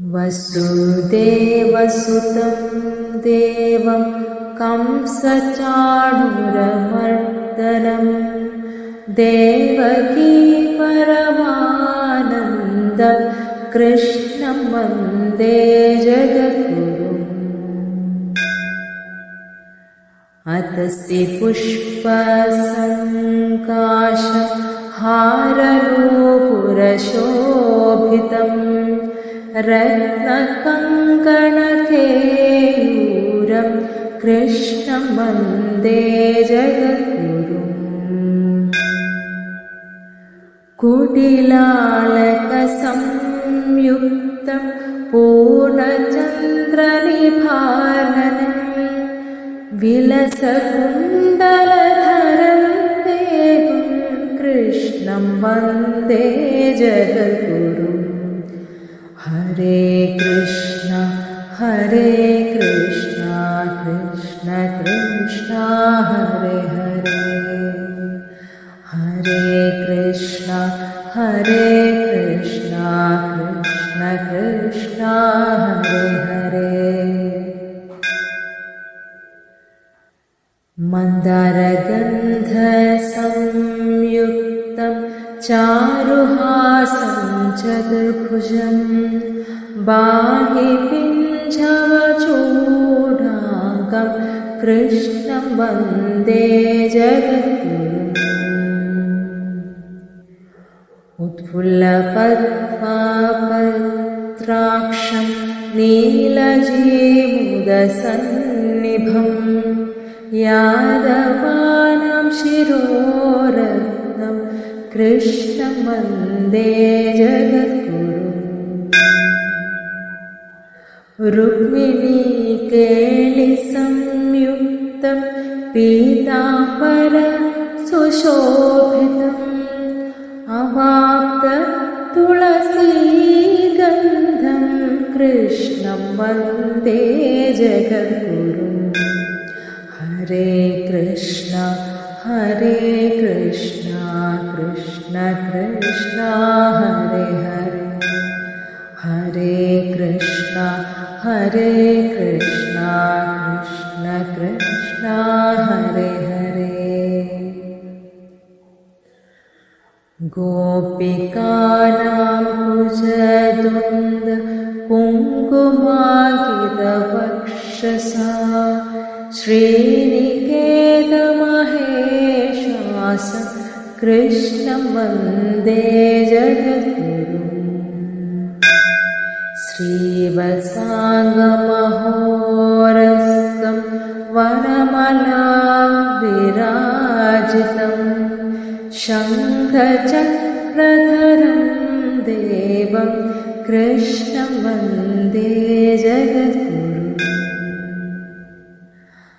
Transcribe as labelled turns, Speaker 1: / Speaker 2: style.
Speaker 1: वसुदेवसुतं देवं कंसचाणुरमर्दनं। देवकी परमानन्दं कृष्णं वन्दे जगद्गुरुम् अतसि पुष्पसङ्काशहारनूपुरशोभितम् रत्नकङ्कणकेयूरं कृष्णं वन्दे जगद्गुरुम्। कुटिलालकसंयुक्तं पूर्णचन्द्रनिभाननं विलसकुण्डलधरं देवं कृष्णं वन्दे हरे कृष्ण हरे कृष्ण कृष्ण कृष्ण हरे हरे हरे कृष्ण हरे कृष्ण कृष्ण कृष्ण हरे हरे मन्दरगन्धसंयुक्तं चारुहासं चतुर्भुजं बाहिपिञ्झवचूडाङ्गं कृष्णं वन्दे जगद्गुरुम् उत्फुल्लपद्मापत्राक्षं नीलजीमुदसन्निभम् यादवानां शिरोरत्नं कृष्णं वन्दे जगद्गुरुम् रुक्मिणीकेलिसंयुक्तं पीताम्बर सुशोभितम् अवाप्त तुलसीगन्धं कृष्णं वन्दे जगद्गुरुम् हरे कृष्ण हरे कृष्ण कृष्ण कृष्ण हरे हरे। हरे कृष्ण हरे कृष्ण कृष्ण कृष्ण हरे हरे। गोपिकानां कुजदुन्द कुङ्कुमाकितवक्षसा श्रीनिकेतमहेशास कृष्णं वन्दे जगद्गुरुम् श्रीवसाङ्गमहोरस्तं वनमलाविराजितम् शङ्खचक्रधरं देवं कृष्णं वन्दे जगद्गुरुम्